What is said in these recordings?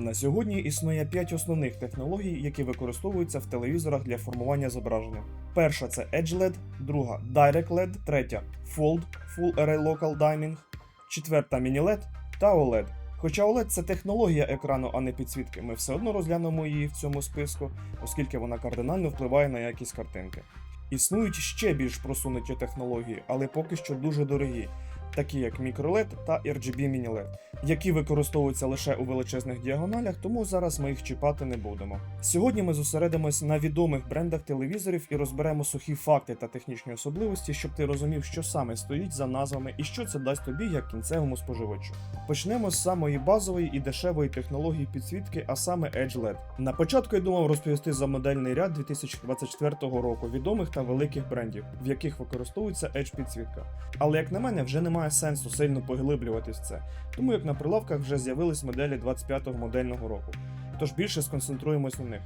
На сьогодні існує 5 основних технологій, які використовуються в телевізорах для формування зображення. Перша це Edge LED, друга Direct LED, третя Fold Full Array Local Dimming, четверта Mini LED та OLED. Хоча OLED це технологія екрану, а не підсвітки, ми все одно розглянемо її в цьому списку, оскільки вона кардинально впливає на якість картинки. Існують ще більш просунуті технології, але поки що дуже дорогі, такі як MicroLED та RGB Mini LED, які використовуються лише у величезних діагоналях, тому зараз ми їх чіпати не будемо. Сьогодні ми зосередимось на відомих брендах телевізорів і розберемо сухі факти та технічні особливості, щоб ти розумів, що саме стоїть за назвами і що це дасть тобі як кінцевому споживачу. Почнемо з самої базової і дешевої технології підсвітки, а саме Edge LED. На початку я думав розповісти за модельний ряд 2024 року відомих та великих брендів, в яких використовується Edge підсвітка. Але як на мене, вже немає сенсу сильно поглиблюватись в це, тому як на прилавках вже з'явились моделі 25-го модельного року. Тож більше сконцентруємось на них.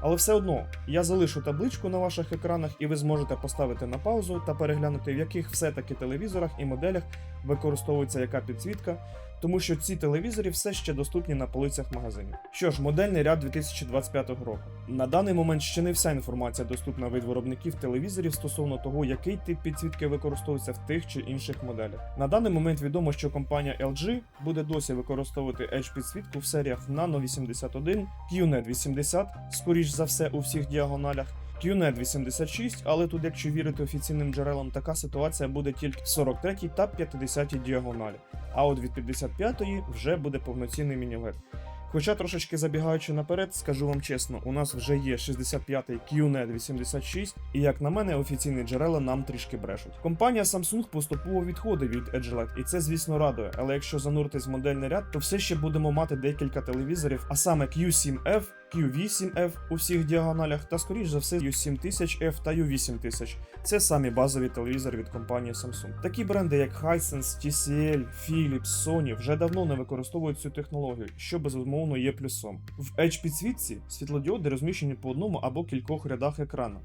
Але все одно я залишу табличку на ваших екранах, і ви зможете поставити на паузу та переглянути, в яких все-таки телевізорах і моделях використовується яка підсвітка, тому що ці телевізори все ще доступні на полицях магазинів. Що ж, модельний ряд 2025 року. На даний момент ще не вся інформація доступна від виробників телевізорів стосовно того, який тип підсвітки використовується в тих чи інших моделях. На даний момент відомо, що компанія LG буде досі використовувати Edge підсвітку в серіях Nano 81, QNET 80, скоріш за все у всіх діагоналях. QNET 86, але тут, якщо вірити офіційним джерелам, така ситуація буде тільки в 43 та 50 діагоналі. А от від 55-ї вже буде повноцінний міні-LED. Хоча трошечки забігаючи наперед, скажу вам чесно, у нас вже є 65-й QNET 86, і як на мене, офіційні джерела нам трішки брешуть. Компанія Samsung поступово відходить від Edge і це, звісно, радує. Але якщо зануритись в модельний ряд, то все ще будемо мати декілька телевізорів, а саме Q7F, Q8F у всіх діагоналях, та скоріш за все U7000F та U8000. Це самі базові телевізори від компанії Samsung. Такі бренди, як Hisense, TCL, Philips, Sony вже давно не використовують цю технологію, що безумовно є плюсом. В Edge підсвітці світлодіоди розміщені по одному або кількох рядах екрану.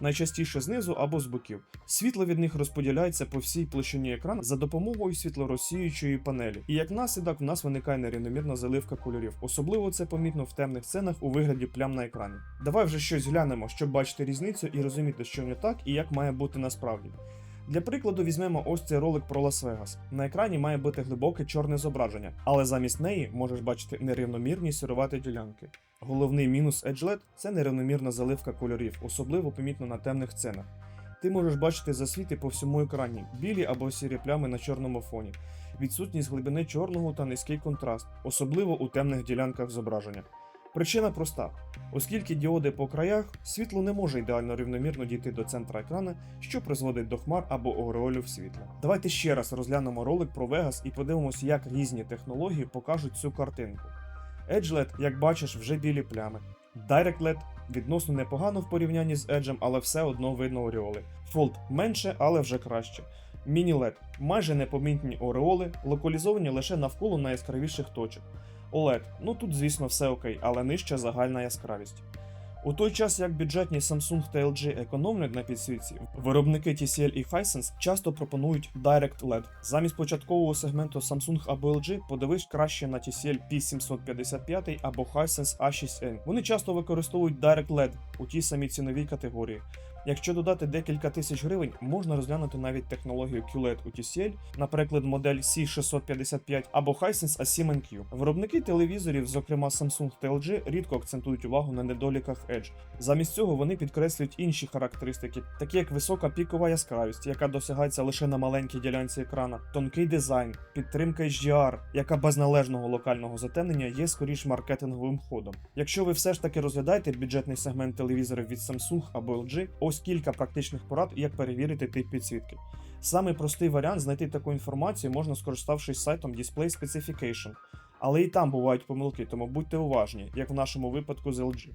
Найчастіше знизу або з боків. Світло від них розподіляється по всій площині екрану за допомогою світлоросіючої панелі. І як наслідок в нас виникає нерівномірна заливка кольорів. Особливо це помітно в темних сценах у вигляді плям на екрані. Давай вже щось глянемо, щоб бачити різницю і розуміти, що не так і як має бути насправді. Для прикладу візьмемо ось цей ролик про Лас-Вегас. На екрані має бути глибоке чорне зображення, але замість неї можеш бачити нерівномірні сіруваті ділянки. Головний мінус Edge LED – це нерівномірна заливка кольорів, особливо помітно на темних сценах. Ти можеш бачити засвіти по всьому екрані, білі або сірі плями на чорному фоні, відсутність глибини чорного та низький контраст, особливо у темних ділянках зображення. Причина проста: оскільки діоди по краях, світло не може ідеально рівномірно дійти до центра екрана, що призводить до хмар або ореолів світла. Давайте ще раз розглянемо ролик про Vegas і подивимося, як різні технології покажуть цю картинку. Edge LED, як бачиш, вже білі плями. Direct LED відносно непогано в порівнянні з Edge, але все одно видно ореоли. Fold менше, але вже краще. Mini LED майже непомітні ореоли, локалізовані лише навколо найяскравіших точок. OLED, ну тут, звісно, все окей, але нижча загальна яскравість. У той час, як бюджетні Samsung та LG економлять на підсвітці, виробники TCL і Hisense часто пропонують Direct LED. Замість початкового сегменту Samsung або LG подивись краще на TCL P755 або Hisense A6N. Вони часто використовують Direct LED у тій самій ціновій категорії. Якщо додати декілька тисяч гривень, можна розглянути навіть технологію QLED у TCL, наприклад, модель C655 або Hisense A7NQ. Виробники телевізорів, зокрема Samsung та LG, рідко акцентують увагу на недоліках Edge. Замість цього вони підкреслюють інші характеристики, такі як висока пікова яскравість, яка досягається лише на маленькій ділянці екрана, тонкий дизайн, підтримка HDR, яка без належного локального затемнення є скоріш маркетинговим ходом. Якщо ви все ж таки розглядаєте бюджетний сегмент телевізорів від Samsung або LG, ось кілька практичних порад, як перевірити тип підсвітки. Самий простий варіант знайти таку інформацію можна скориставшись сайтом Display Specification, але і там бувають помилки, тому будьте уважні, як в нашому випадку з LG.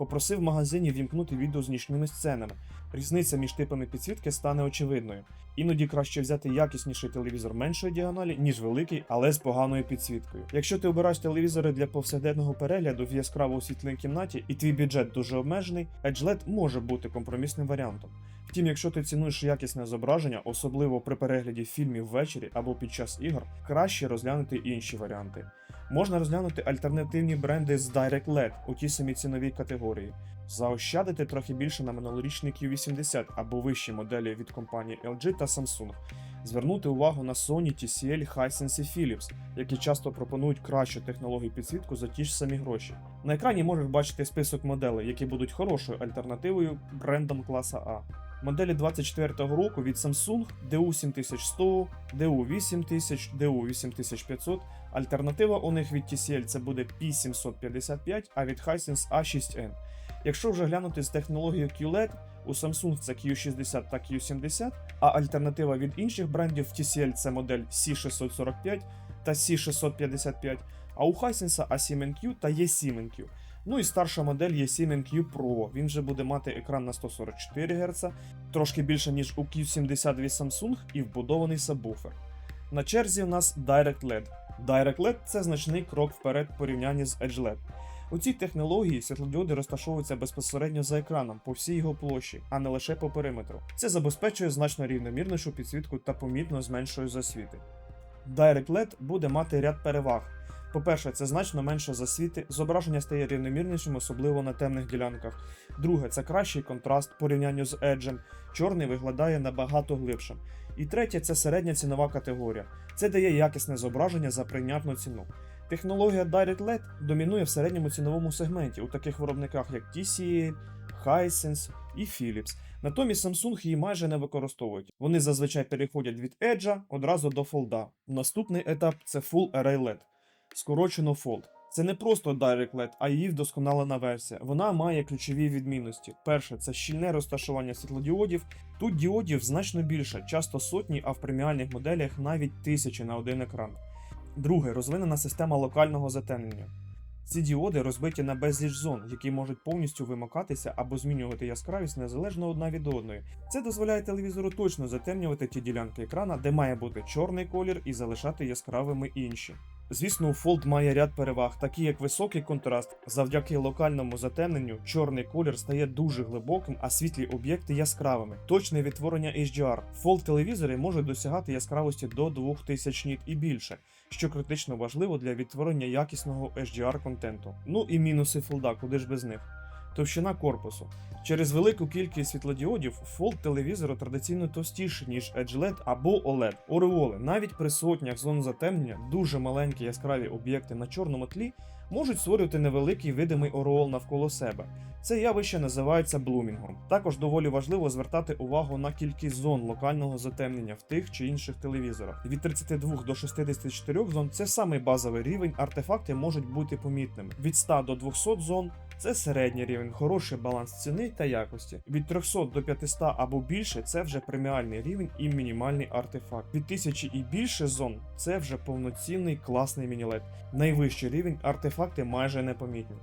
Попросив в магазині вімкнути відео з нічними сценами. Різниця між типами підсвітки стане очевидною. Іноді краще взяти якісніший телевізор меншої діагоналі, ніж великий, але з поганою підсвіткою. Якщо ти обираєш телевізори для повсякденного перегляду в яскраво освітленій кімнаті і твій бюджет дуже обмежений, Edge LED може бути компромісним варіантом. Втім, якщо ти цінуєш якісне зображення, особливо при перегляді фільмів ввечері або під час ігор, краще розглянути інші варіанти. Можна розглянути альтернативні бренди з Direct LED у тій самій ціновій категорії, заощадити трохи більше на минулорічний Q80 або вищі моделі від компанії LG та Samsung, звернути увагу на Sony, TCL, Hisense і Philips, які часто пропонують кращу технологію підсвітку за ті ж самі гроші. На екрані можеш бачити список моделей, які будуть хорошою альтернативою брендам класа А. Моделі 24-го року від Samsung DU7100, DU8000, DU8500. Альтернатива у них від TCL це буде P755, а від Hisense A6N. Якщо вже глянути з технологією QLED, у Samsung це Q60 та Q70, а альтернатива від інших брендів TCL це модель C645 та C655, а у Hisense A7NQ та E7NQ. Ну і старша модель E7NQ Pro. Він вже буде мати екран на 144 Гц, трошки більше ніж у Q70 від Samsung і вбудований сабвуфер. На черзі у нас Direct LED. Direct LED – це значний крок вперед в порівнянні з Edge LED. У цій технології світлодіоди розташовуються безпосередньо за екраном по всій його площі, а не лише по периметру. Це забезпечує значно рівномірнішу підсвітку та помітно зменшує засвіти. Direct LED буде мати ряд переваг. По-перше, це значно менше засвіти, зображення стає рівномірнішим, особливо на темних ділянках. Друге, це кращий контраст в порівнянні з Edge, чорний виглядає набагато глибшим. І третє, це середня цінова категорія. Це дає якісне зображення за прийнятну ціну. Технологія Direct LED домінує в середньому ціновому сегменті у таких виробниках, як TCL, Hisense і Philips. Натомість Samsung її майже не використовують. Вони зазвичай переходять від Edge одразу до Fold. Наступний етап це Full Array LED, скорочено Fold. Це не просто Direct LED, а її вдосконалена версія. Вона має ключові відмінності. Перше, це щільне розташування світлодіодів. Тут діодів значно більше, часто сотні, а в преміальних моделях навіть тисячі на один екран. Друге, розвинена система локального затемнення. Ці діоди розбиті на безліч зон, які можуть повністю вимикатися або змінювати яскравість незалежно одна від одної. Це дозволяє телевізору точно затемнювати ті ділянки екрана, де має бути чорний колір, і залишати яскравими інші. Звісно, Fold має ряд переваг, такі як високий контраст. Завдяки локальному затемненню чорний колір стає дуже глибоким, а світлі об'єкти яскравими. Точне відтворення HDR. Fold телевізори можуть досягати яскравості до 2000 ніт і більше, що критично важливо для відтворення якісного HDR контенту. Ну і мінуси фолда, куди ж без них. Товщина корпусу. Через велику кількість світлодіодів фолд телевізору традиційно товстіший, ніж Edge LED або OLED. Ореоли, навіть при сотнях зон затемнення, дуже маленькі яскраві об'єкти на чорному тлі можуть створювати невеликий видимий ореол навколо себе. Це явище називається блумінгом. Також доволі важливо звертати увагу на кількість зон локального затемнення в тих чи інших телевізорах. Від 32 до 64 зон це самий базовий рівень, артефакти можуть бути помітними. Від 100 до 200 зон це середній рівень, хороший баланс ціни та якості. Від 300 до 500 або більше це вже преміальний рівень і мінімальний артефакт. Від 1000 і більше зон це вже повноцінний класний мінілет. Найвищий рівень артефакти майже непомітні.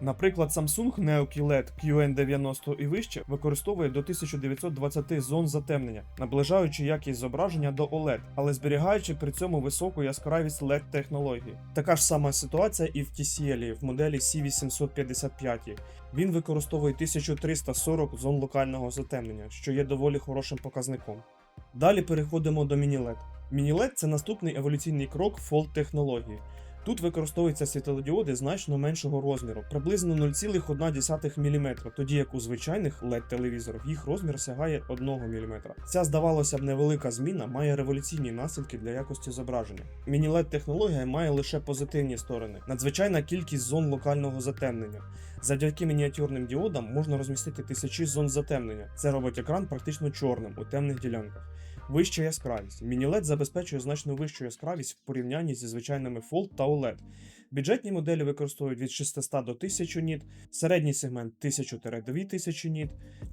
Наприклад, Samsung Neo QLED QN90 і вище використовує до 1920 зон затемнення, наближаючи якість зображення до OLED, але зберігаючи при цьому високу яскравість LED технології. Така ж сама ситуація і в TCL в моделі C855. Він використовує 1340 зон локального затемнення, що є доволі хорошим показником. Далі переходимо до міні-LED. Міні-LED – це наступний еволюційний крок Fold технології. Тут використовуються світлодіоди значно меншого розміру, приблизно 0,1 мм, тоді як у звичайних led телевізорів їх розмір сягає 1 мм. Ця, здавалося б, невелика зміна має революційні наслідки для якості зображення. Міні-LED технологія має лише позитивні сторони, надзвичайна кількість зон локального затемнення. Завдяки мініатюрним діодам можна розмістити тисячі зон затемнення. Це робить екран практично чорним у темних ділянках. Вища яскравість. Міні-LED забезпечує значно вищу яскравість в порівнянні зі звичайними Fold та OLED. Бюджетні моделі використовують від 600 до 1000 ніт, середній сегмент 1000-2000 ніт,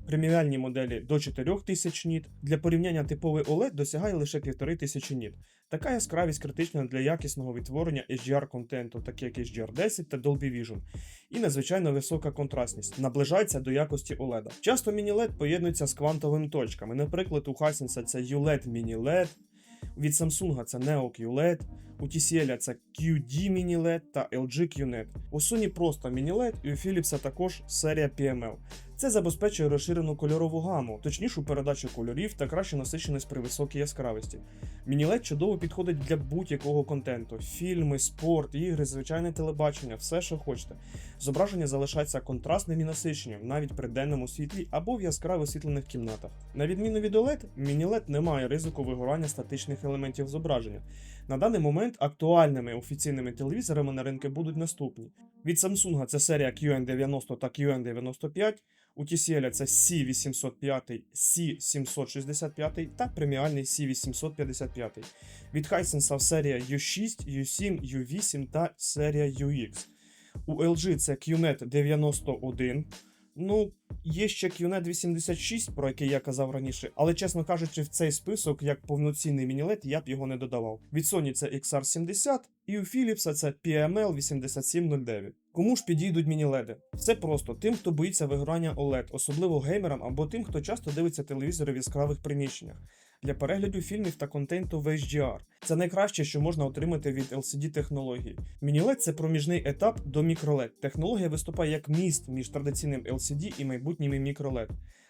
преміальні моделі до 4000 ніт. Для порівняння типовий OLED досягає лише 1500 ніт. Така яскравість критична для якісного відтворення HDR контенту, такі як HDR10 та Dolby Vision, і надзвичайно висока контрастність, наближається до якості OLED. Часто міні-LED поєднується з квантовими точками. Наприклад, у Hisense це ULED Mini-LED, від Samsung це Neo QLED, у TCL це QD Mini LED та LG QNET. У Sony просто Mini LED і у Philips також серія PML. Це забезпечує розширену кольорову гаму, точнішу передачу кольорів та кращу насиченість при високій яскравості. Мінілет чудово підходить для будь-якого контенту: фільми, спорт, ігри, звичайне телебачення, все, що хочете. Зображення залишається контрастним і насиченим навіть при денному світлі або в яскраво освітлених кімнатах. На відміну від OLED, мінілет не має ризику вигорання статичних елементів зображення. На даний момент актуальними офіційними телевізорами на ринку будуть наступні. Від Samsung це серія QN90 та QN95, у TCL це C805, C765 та преміальний C855. Від Hisense серія U6, U7, U8 та серія UX. У LG це QNET 91. Ну, є ще QNET 86, про який я казав раніше, але чесно кажучи, в цей список як повноцінний мінілет я б його не додавав. Від Sony це XR70, і у Philips це PML 8709. Кому ж підійдуть мініледи? Все просто тим, хто боїться вигорання OLED, особливо геймерам або тим, хто часто дивиться телевізори в яскравих приміщеннях. Для перегляду фільмів та контенту в HDR. Це найкраще, що можна отримати від LCD технології. Мінілет це проміжний етап до мікролед. Технологія виступає як міст між традиційним LCD і майбутніми мікролед.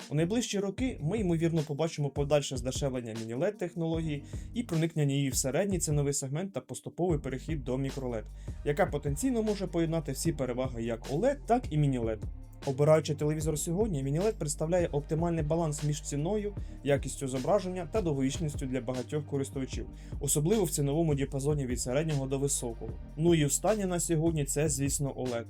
У найближчі роки ми ймовірно побачимо подальше здешевлення мінілет технології і проникнення її в середній ціновий сегмент та поступовий перехід до мікролед, яка потенційно може поєднати всі переваги як OLED, так і мінілет. Обираючи телевізор сьогодні, Мінілет представляє оптимальний баланс між ціною, якістю зображення та довговічністю для багатьох користувачів, особливо в ціновому діапазоні від середнього до високого. Ну і останнє на сьогодні це, звісно, OLED.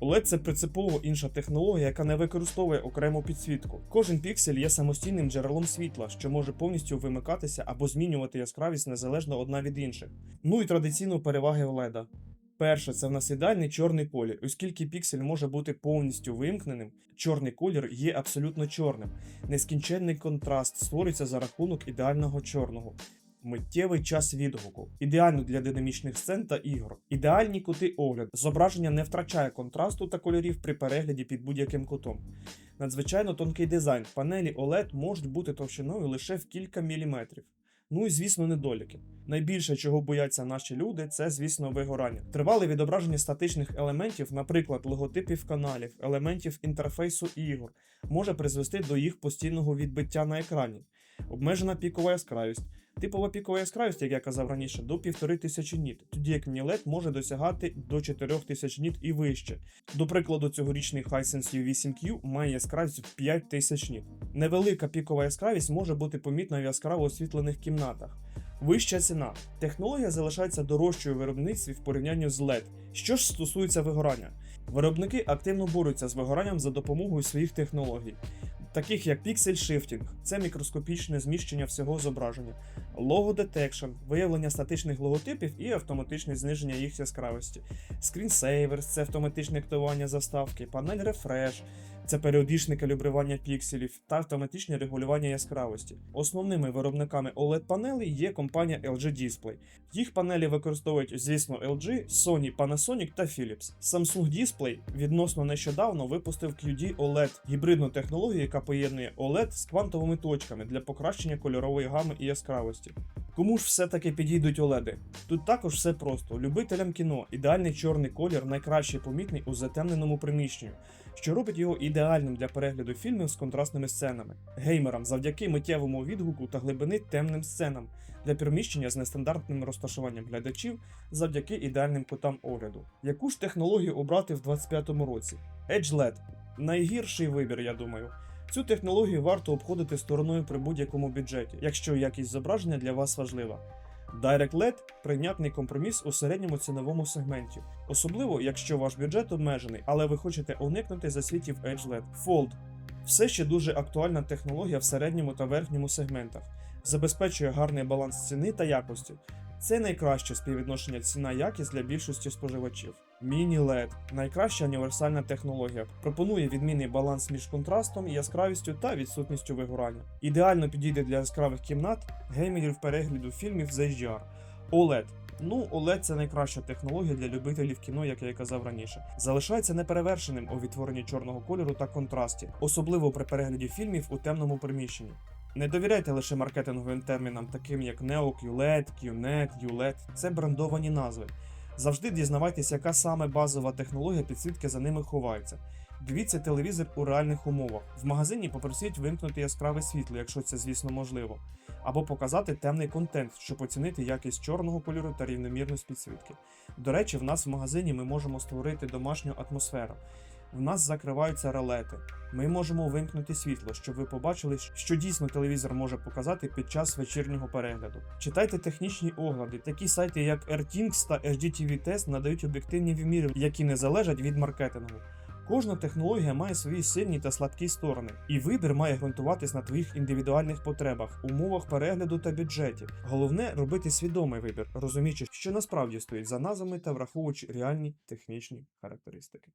OLED – це принципово інша технологія, яка не використовує окрему підсвітку. Кожен піксель є самостійним джерелом світла, що може повністю вимикатися або змінювати яскравість незалежно одна від інших. Ну і традиційно переваги OLED. Перше, це в нас ідеальний чорний колір. Оскільки піксель може бути повністю вимкненим, чорний колір є абсолютно чорним. Нескінченний контраст створюється за рахунок ідеального чорного. Миттєвий час відгуку, ідеально для динамічних сцен та ігор, ідеальні кути огляду. Зображення не втрачає контрасту та кольорів при перегляді під будь-яким кутом. Надзвичайно тонкий дизайн. Панелі OLED можуть бути товщиною лише в кілька міліметрів. Ну і звісно, недоліки. Найбільше, чого бояться наші люди, це, звісно, вигорання. Тривале відображення статичних елементів, наприклад, логотипів каналів, елементів інтерфейсу ігор, може призвести до їх постійного відбиття на екрані. Обмежена пікова яскравість. Типова пікова яскравість, як я казав раніше, до 1500 ніт, тоді як мінілет може досягати до 4000 ніт і вище. До прикладу, цьогорічний Hisense U8Q має яскравість в 5000 ніт. Невелика пікова яскравість може бути помітна в яскраво освітлених кімнатах. Вища ціна. Технологія залишається дорожчою в виробництві в порівнянні з LED. Що ж стосується вигорання, виробники активно борються з вигоранням за допомогою своїх технологій, таких як Pixel Shifting – це мікроскопічне зміщення всього зображення, Logo Detection – виявлення статичних логотипів і автоматичне зниження їх яскравості, Screensavers – це автоматичне активування заставки, панель Refresh – це періодичне калібрування пікселів та автоматичне регулювання яскравості. Основними виробниками OLED-панелей є компанія LG Display. Їх панелі використовують, звісно, LG, Sony, Panasonic та Philips. Samsung Display відносно нещодавно випустив QD OLED гібридну технологію, яка поєднує OLED з квантовими точками для покращення кольорової гами і яскравості. Кому ж все-таки підійдуть OLED? Тут також все просто. Любителям кіно ідеальний чорний колір найкраще помітний у затемненому приміщенні, що робить його ідеальним для перегляду фільмів з контрастними сценами. Геймерам завдяки миттєвому відгуку та глибини темним сценам для переміщення з нестандартним розташуванням глядачів завдяки ідеальним кутам огляду. Яку ж технологію обрати в 2025 році? Edge LED – найгірший вибір, я думаю. Цю технологію варто обходити стороною при будь-якому бюджеті, якщо якість зображення для вас важлива. Direct LED – прийнятний компроміс у середньому ціновому сегменті, особливо якщо ваш бюджет обмежений, але ви хочете уникнути засвітів Edge LED. Fold – все ще дуже актуальна технологія в середньому та верхньому сегментах, забезпечує гарний баланс ціни та якості. Це найкраще співвідношення ціна-якість для більшості споживачів. Міні LED – найкраща універсальна технологія. Пропонує відмінний баланс між контрастом, яскравістю та відсутністю вигорання. Ідеально підійде для яскравих кімнат, геймерів перегляду фільмів з HDR. OLED Ну, OLED – це найкраща технологія для любителів кіно, як я і казав раніше. Залишається неперевершеним у відтворенні чорного кольору та контрасті, особливо при перегляді фільмів у темному приміщенні. Не довіряйте лише маркетинговим термінам, таким як Neo QLED, QNET, ULED – це брендовані назви. Завжди дізнавайтесь, яка саме базова технологія підсвітки за ними ховається. Дивіться телевізор у реальних умовах. В магазині попросіть вимкнути яскраве світло, якщо це, звісно, можливо, або показати темний контент, щоб оцінити якість чорного кольору та рівномірність підсвітки. До речі, в нас в магазині ми можемо створити домашню атмосферу. В нас закриваються ролети. Ми можемо вимкнути світло, щоб ви побачили, що дійсно телевізор може показати під час вечірнього перегляду. Читайте технічні огляди. Такі сайти, як RTings та HDTV Test надають об'єктивні виміри, які не залежать від маркетингу. Кожна технологія має свої сильні та слабкі сторони, і вибір має ґрунтуватись на твоїх індивідуальних потребах, умовах перегляду та бюджеті. Головне робити свідомий вибір, розуміючи, що насправді стоїть за назвами та враховуючи реальні технічні характеристики.